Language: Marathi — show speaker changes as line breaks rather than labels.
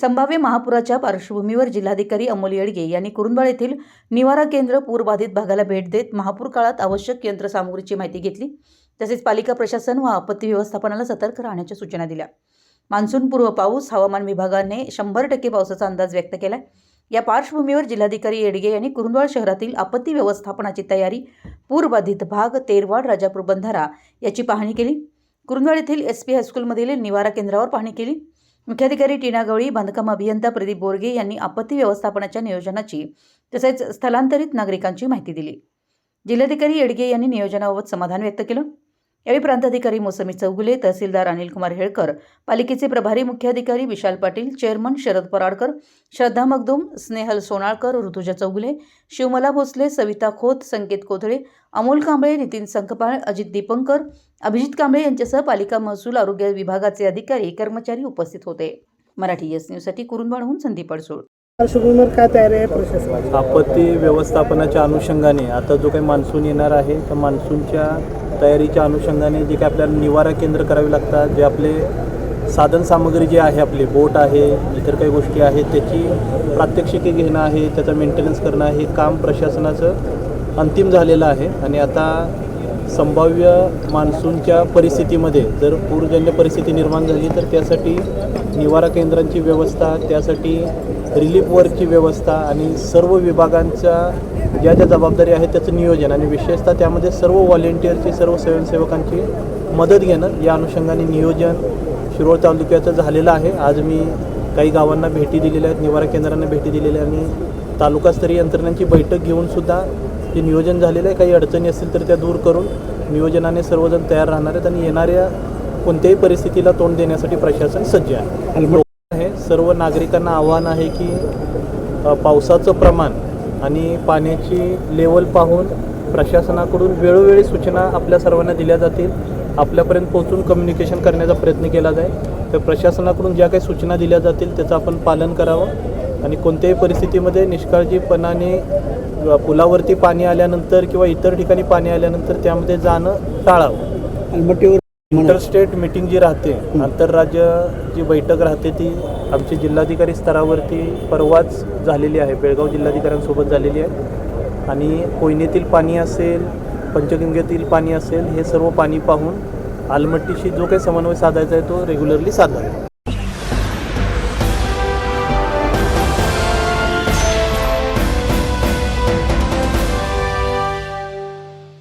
संभाव्य महापुराच्या पार्श्वभूमीवर जिल्हाधिकारी अमोल येडगे यांनी कुरुंदवाड येथील निवारा केंद्र पूरबाधित भागाला भेट देत महापूर काळात आवश्यक यंत्रसामुग्रीची माहिती घेतली. तसेच पालिका प्रशासन व आपत्ती व्यवस्थापनाला सतर्क राहण्याच्या सूचना दिल्या. मान्सूनपूर्व पाऊस हवामान विभागाने शंभर टक्के पावसाचा अंदाज व्यक्त केला या पार्श्वभूमीवर जिल्हाधिकारी येडगे यांनी कुरुंदवाड शहरातील आपत्ती व्यवस्थापनाची तयारी पूरबाधित भाग तेरवाड राजापूर बंधारा याची पाहणी केली. कुरुंदवाड येथील एस पी हायस्कूलमधील निवारा केंद्रावर पाहणी केली. मुख्याधिकारी टीना गवळी बांधकाम अभियंता प्रदीप बोरगे यांनी आपत्ती व्यवस्थापनाच्या नियोजनाची तसेच स्थलांतरित नागरिकांची माहिती दिली. जिल्हाधिकारी येडगे यांनी नियोजनाबाबत समाधान व्यक्त केलं. यावेळी प्रांताधिकारी मोसमी चौगुले तहसीलदार अनिल कुमार हेळकर पालिकेचे प्रभारी मुख्याधिकारी विशाल पाटील चेअरमन शरद पराडकर श्रद्धा मगदूम स्नेहल सोनाळकर ऋतुजा चौगुले शिवमला भोसले सविता खोत संकेत कोथळे अमोल कांबळे नितीन संकपाळ अजित दीपंकर अभिजित कांबळे यांच्यासह पालिका महसूल आरोग्य विभागाचे अधिकारी कर्मचारी उपस्थित होते. मराठी एस न्यूजसाठी कुरुंदवाडहून संदीप अडसूळ.
काय तयारी आहे प्रशासनाची?
आपत्ती व्यवस्थापनाच्या अनुषंगाने आता जो काही मान्सून येणार आहे त्या मान्सूनच्या तयारीच्या अनुषंगाने जे काही आपल्याला निवारा केंद्र करावे लागतात जे आपले साधनसामग्री जी जे आहे आपले बोट आहे इतर काही गोष्टी आहेत त्याची प्रात्यक्षिके घेणं आहे त्याचा मेंटेनन्स करणं हे काम प्रशासनाचं अंतिम झालेलं आहे. आणि आता संभाव्य मान्सूनच्या परिस्थितीमध्ये जर पूरजन्य परिस्थिती निर्माण झाली तर त्यासाठी निवारा केंद्रांची व्यवस्था त्यासाठी रिलीफ वर्कची व्यवस्था आणि सर्व विभागांच्या ज्या ज्या जबाबदारी आहेत त्याचं नियोजन आणि विशेषतः त्यामध्ये सर्व व्हॉलेंटिअरची सर्व स्वयंसेवकांची मदत घेणं या अनुषंगाने नियोजन शिरोळ तालुक्याचं झालेलं आहे. आज मी काही गावांना भेटी दिलेल्या आहेत निवारा केंद्रांना भेटी दिलेल्या आणि तालुकास्तरीय यंत्रणांची बैठक घेऊनसुद्धा जे नियोजन झालेलं आहे काही अडचणी असतील तर त्या दूर करून नियोजनाने सर्वजण तयार राहणार आहेत आणि येणाऱ्या कोणत्याही परिस्थितीला तोंड देण्यासाठी प्रशासन सज्ज आहे. सर्व नागरिकांना आव्हान आहे की पावसाचं प्रमाण आणि पाण्याची लेवल पाहून प्रशासनाकडून वेळोवेळी सूचना आपल्या सर्वांना दिल्या जातील. आपल्यापर्यंत पोहोचून कम्युनिकेशन करण्याचा प्रयत्न केला जाईल. तर प्रशासनाकडून ज्या काही सूचना दिल्या जातील त्याचं आपण पालन करावं. आणि कोणत्याही परिस्थितीमध्ये निष्काळजीपणाने पुलावरती पाणी आल्यानंतर किंवा इतर ठिकाणी पाणी आल्यानंतर त्यामध्ये जाणं टाळावं.
अलमट्टीवर
इंटरस्टेट मीटिंग जी राहते आंतरराज्य जी बैठक राहते ती आमची जिल्हाधिकारी स्तरावरती परवाच झालेली आहे बेळगाव जिल्हाधिकाऱ्यांसोबत झालेली आहे. आणि कोयनेतील पाणी असेल पंचगंगेतील पाणी असेल हे सर्व पाणी पाहून आलमट्टीशी जो काही समन्वय साधायचा आहे तो रेग्युलरली साधावा